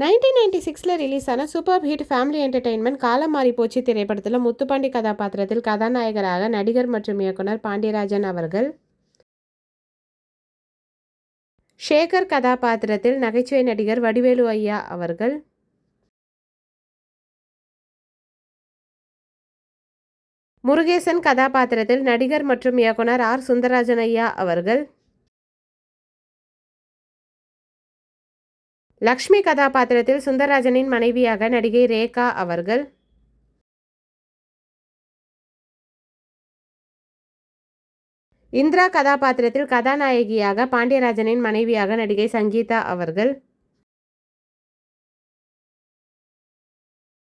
Nineteen ninety சிக்ஸில் release ஆன super hit family entertainment காலம் மாறி போச்சு திரைப்படத்தில் முத்துப்பாண்டி கதாபாத்திரத்தில் கதாநாயகராக நடிகர் மற்றும் இயக்குனர் பாண்டியராஜன் அவர்கள். ஷேகர் கதாபாத்திரத்தில் நகைச்சுவை நடிகர் வடிவேலு ஐயா அவர்கள். முருகேசன் கதாபாத்திரத்தில் நடிகர் மற்றும் இயக்குனர் ஆர் சுந்தரராஜன் ஐயா அவர்கள். லக்ஷ்மி கதாபாத்திரத்தில் சுந்தரராஜனின் மனைவியாக நடிகை ரேகா அவர்கள். இந்திரா கதாபாத்திரத்தில் கதாநாயகியாக பாண்டியராஜனின் மனைவியாக நடிகை சங்கீதா அவர்கள்.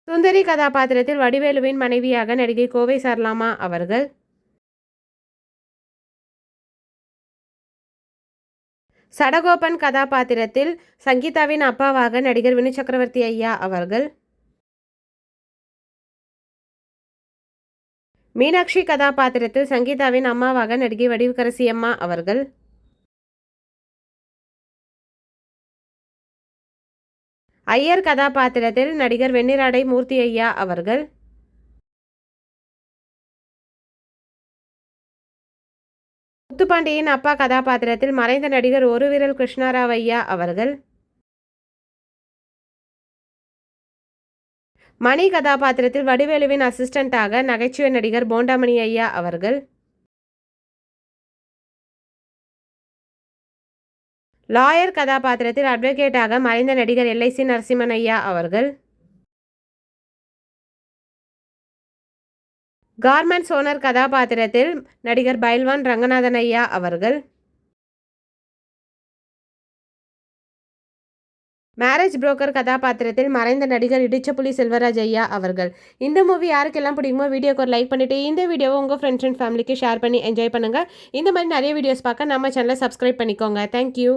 சுந்தரி கதாபாத்திரத்தில் வடிவேலுவின் மனைவியாக நடிகை கோவை சர்லாமா அவர்கள். சடகோபன் கதாபாத்திரத்தில் சங்கீதாவின் அப்பாவாக நடிகர் வினு சக்கரவர்த்தி ஐயா அவர்கள். மீனாட்சி கதாபாத்திரத்தில் சங்கீதாவின் அம்மாவாக நடிகை வடிவுக்கரசி அம்மா அவர்கள். ஐயர் கதாபாத்திரத்தில் நடிகர் வெண்ணிராடை மூர்த்தி ஐயா அவர்கள். முத்துப்பாண்டியின் அப்பா கதாபாத்திரத்தில் மறைந்த நடிகர் ஒரு விரல் கிருஷ்ணாராவ் ஐயா அவர்கள்? மணி கதாபாத்திரத்தில் வடிவேலுவின் அசிஸ்டண்டாக நகைச்சுவை நடிகர் போண்டாமணி ஐயா அவர்கள்? லாயர் கதாபாத்திரத்தில் அட்வொகேட்டாக மறைந்த நடிகர் எல்ஐசி நரசிம்மன் ஐயா அவர்கள்? கார்மெண்ட்ஸ் ஓனர் கதாபாத்திரத்தில் நடிகர் பைல்வான் ரங்கநாதன் ஐயா அவர்கள். மேரேஜ் புரோக்கர் கதாபாத்திரத்தில் மறைந்த நடிகர் இடிச்சப்புலி செல்வராஜ் ஐயா அவர்கள். இந்த மூவி யாருக்கெல்லாம் பிடிக்குமோ வீடியோக்கு ஒரு லைக் பண்ணிவிட்டு இந்த வீடியோவை உங்கள் ஃப்ரெண்ட்ஸ் அண்ட் ஃபேமிலிக்கு ஷேர் பண்ணி என்ஜாய் பண்ணுங்கள் இந்த மாதிரி நிறைய வீடியோஸ் பார்க்க நம்ம சேனலை சப்ஸ்கிரைப் பண்ணிக்கோங்க. தேங்க்யூ